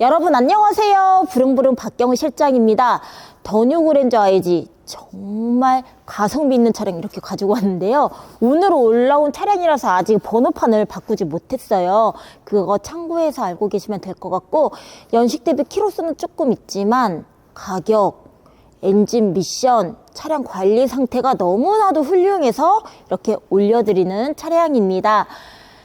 여러분 안녕하세요. 부릉부릉 박경우 실장입니다. 더뉴 그랜저 IG 정말 가성비 있는 차량 이렇게 가지고 왔는데요. 오늘 올라온 차량이라서 아직 번호판을 바꾸지 못했어요. 그거 참고해서 알고 계시면 될 것 같고 연식 대비 키로수는 조금 있지만 가격, 엔진 미션, 차량 관리 상태가 너무나도 훌륭해서 이렇게 올려드리는 차량입니다.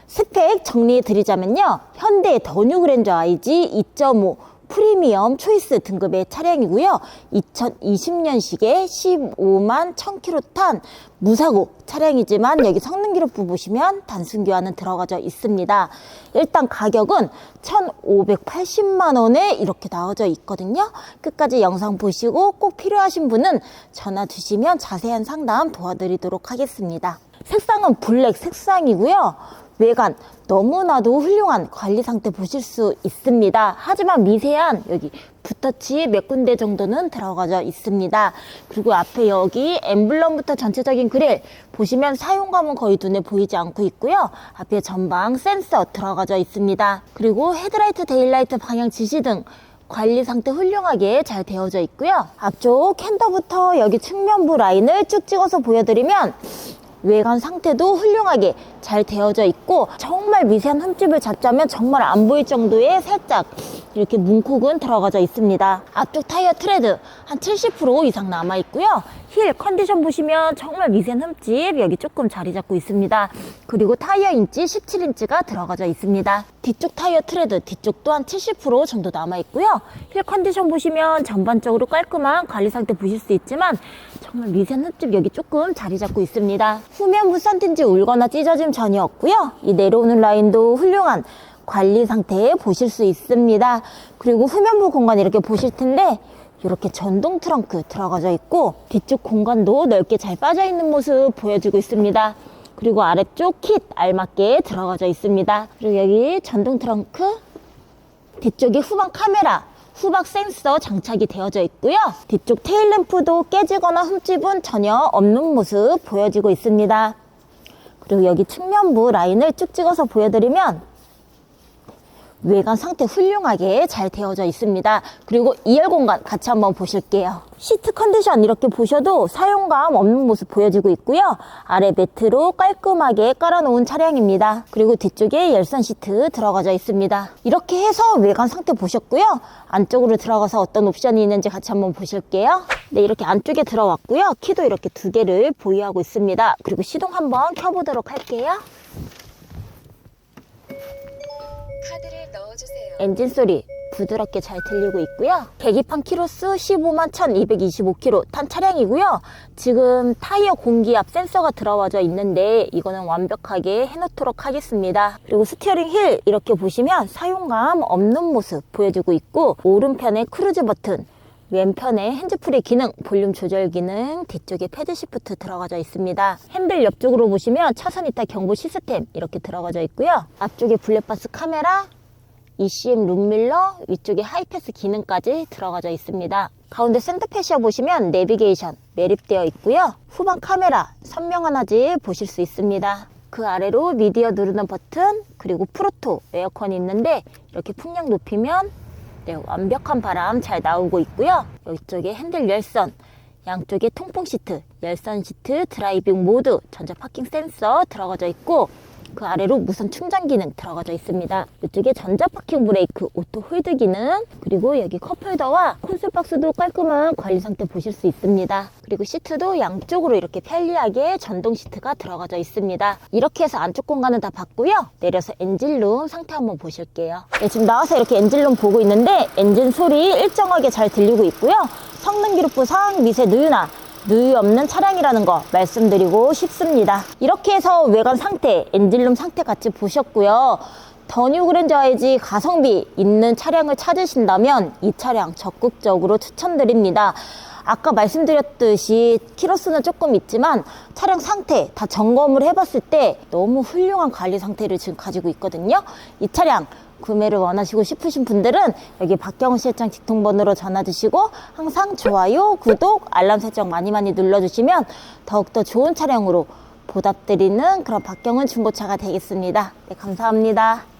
스펙 정리해 드리자면요. 현대 더 뉴 그랜저 IG 2.5 프리미엄 초이스 등급의 차량이고요. 2020년식에 15만 1000km 탄 무사고 차량이지만 여기 성능 기록부 보시면 단순 교환은 들어가져 있습니다. 일단 가격은 1,580만 원에 이렇게 나와져 있거든요. 끝까지 영상 보시고 꼭 필요하신 분은 전화 주시면 자세한 상담 도와드리도록 하겠습니다. 색상은 블랙 색상이고요. 외관 너무나도 훌륭한 관리 상태 보실 수 있습니다. 하지만 미세한 여기 붓터치 몇 군데 정도는 들어가져 있습니다. 그리고 앞에 여기 엠블럼부터 전체적인 그릴 보시면 사용감은 거의 눈에 보이지 않고 있고요. 앞에 전방 센서 들어가져 있습니다. 그리고 헤드라이트, 데일라이트, 방향 지시 등 관리 상태 훌륭하게 잘 되어져 있고요. 앞쪽 핸더부터 여기 측면부 라인을 쭉 찍어서 보여드리면 외관 상태도 훌륭하게 잘 되어져 있고 정말 미세한 흠집을 잡자면 정말 안 보일 정도의 살짝 이렇게 문콕은 들어가져 있습니다. 앞쪽 타이어 트레드 한 70% 이상 남아 있고요. 힐 컨디션 보시면 정말 미세한 흠집 여기 조금 자리 잡고 있습니다. 그리고 타이어 인치 17인치가 들어가져 있습니다. 뒤쪽 타이어 트레드 뒤쪽도 한70% 정도 남아 있고요. 힐 컨디션 보시면 전반적으로 깔끔한 관리 상태 보실 수 있지만 정말 미세한 여기 조금 자리 잡고 있습니다. 후면부 썬틴지 울거나 찢어짐 전혀 없고요. 이 내려오는 라인도 훌륭한 관리 상태 보실 수 있습니다. 그리고 후면부 공간 이렇게 보실 텐데 이렇게 전동 트렁크 들어가져 있고 뒤쪽 공간도 넓게 잘 빠져 있는 모습 보여주고 있습니다. 그리고 아래쪽 킷 알맞게 들어가져 있습니다. 그리고 여기 전동 트렁크 뒤쪽에 후방 카메라 후방 센서 장착이 되어져 있고요. 뒤쪽 테일램프도 깨지거나 흠집은 전혀 없는 모습 보여지고 있습니다. 그리고 여기 측면부 라인을 쭉 찍어서 보여드리면 외관 상태 훌륭하게 잘 되어져 있습니다. 그리고 2열 공간 같이 한번 보실게요. 시트 컨디션 이렇게 보셔도 사용감 없는 모습 보여지고 있고요. 아래 매트로 깔끔하게 깔아놓은 차량입니다. 그리고 뒤쪽에 열선 시트 들어가져 있습니다. 이렇게 해서 외관 상태 보셨고요. 안쪽으로 들어가서 어떤 옵션이 있는지 같이 한번 보실게요. 네, 이렇게 안쪽에 들어왔고요. 키도 이렇게 두 개를 보유하고 있습니다. 그리고 시동 한번 켜보도록 할게요. 카드를. 엔진 소리 부드럽게 잘 들리고 있고요. 계기판 키로수 15만 1225km 탄 차량이고요. 지금 타이어 공기압 센서가 들어와져 있는데 이거는 완벽하게 해놓도록 하겠습니다. 그리고 스티어링 힐 이렇게 보시면 사용감 없는 모습 보여주고 있고 오른편에 크루즈 버튼 왼편에 핸즈프리 기능, 볼륨 조절 기능, 뒤쪽에 패드 시프트 들어가져 있습니다. 핸들 옆쪽으로 보시면 차선 이탈 경보 시스템 이렇게 들어가져 있고요. 앞쪽에 블랙박스 카메라, ECM 룸밀러, 위쪽에 하이패스 기능까지 들어가져 있습니다. 가운데 센터페시아 보시면 내비게이션 매립되어 있고요. 후방 카메라 선명한 화질 보실 수 있습니다. 그 아래로 미디어 누르는 버튼 그리고 프로토 에어컨이 있는데 이렇게 풍량 높이면 네, 완벽한 바람 잘 나오고 있고요. 이쪽에 핸들 열선, 양쪽에 통풍 시트, 열선 시트, 드라이빙 모드, 전자 파킹 센서 들어가져 있고 그 아래로 무선 충전 기능 들어가져 있습니다. 이쪽에 전자 파킹 브레이크, 오토 홀드 기능, 그리고 여기 컵홀더와 콘솔 박스도 깔끔한 관리 상태 보실 수 있습니다. 그리고 시트도 양쪽으로 이렇게 편리하게 전동 시트가 들어가져 있습니다. 이렇게 해서 안쪽 공간은 다 봤고요. 내려서 엔진룸 상태 한번 보실게요. 네, 지금 나와서 이렇게 엔진룸 보고 있는데 엔진 소리 일정하게 잘 들리고 있고요. 성능 기록부 상 미세 누유나 누유 없는 차량이라는 거 말씀드리고 싶습니다. 이렇게 해서 외관 상태, 엔진룸 상태 같이 보셨고요. 더 뉴 그랜저 IG 가성비 있는 차량을 찾으신다면 이 차량 적극적으로 추천드립니다. 아까 말씀드렸듯이 키로수는 조금 있지만 차량 상태 다 점검을 해봤을 때 너무 훌륭한 관리 상태를 지금 가지고 있거든요. 이 차량 구매를 원하시고 싶으신 분들은 여기 박경호 실장 직통번호로 전화 주시고 항상 좋아요, 구독, 알람 설정 많이 많이 눌러주시면 더욱더 좋은 차량으로 보답드리는 그런 박경훈 중고차가 되겠습니다. 네, 감사합니다.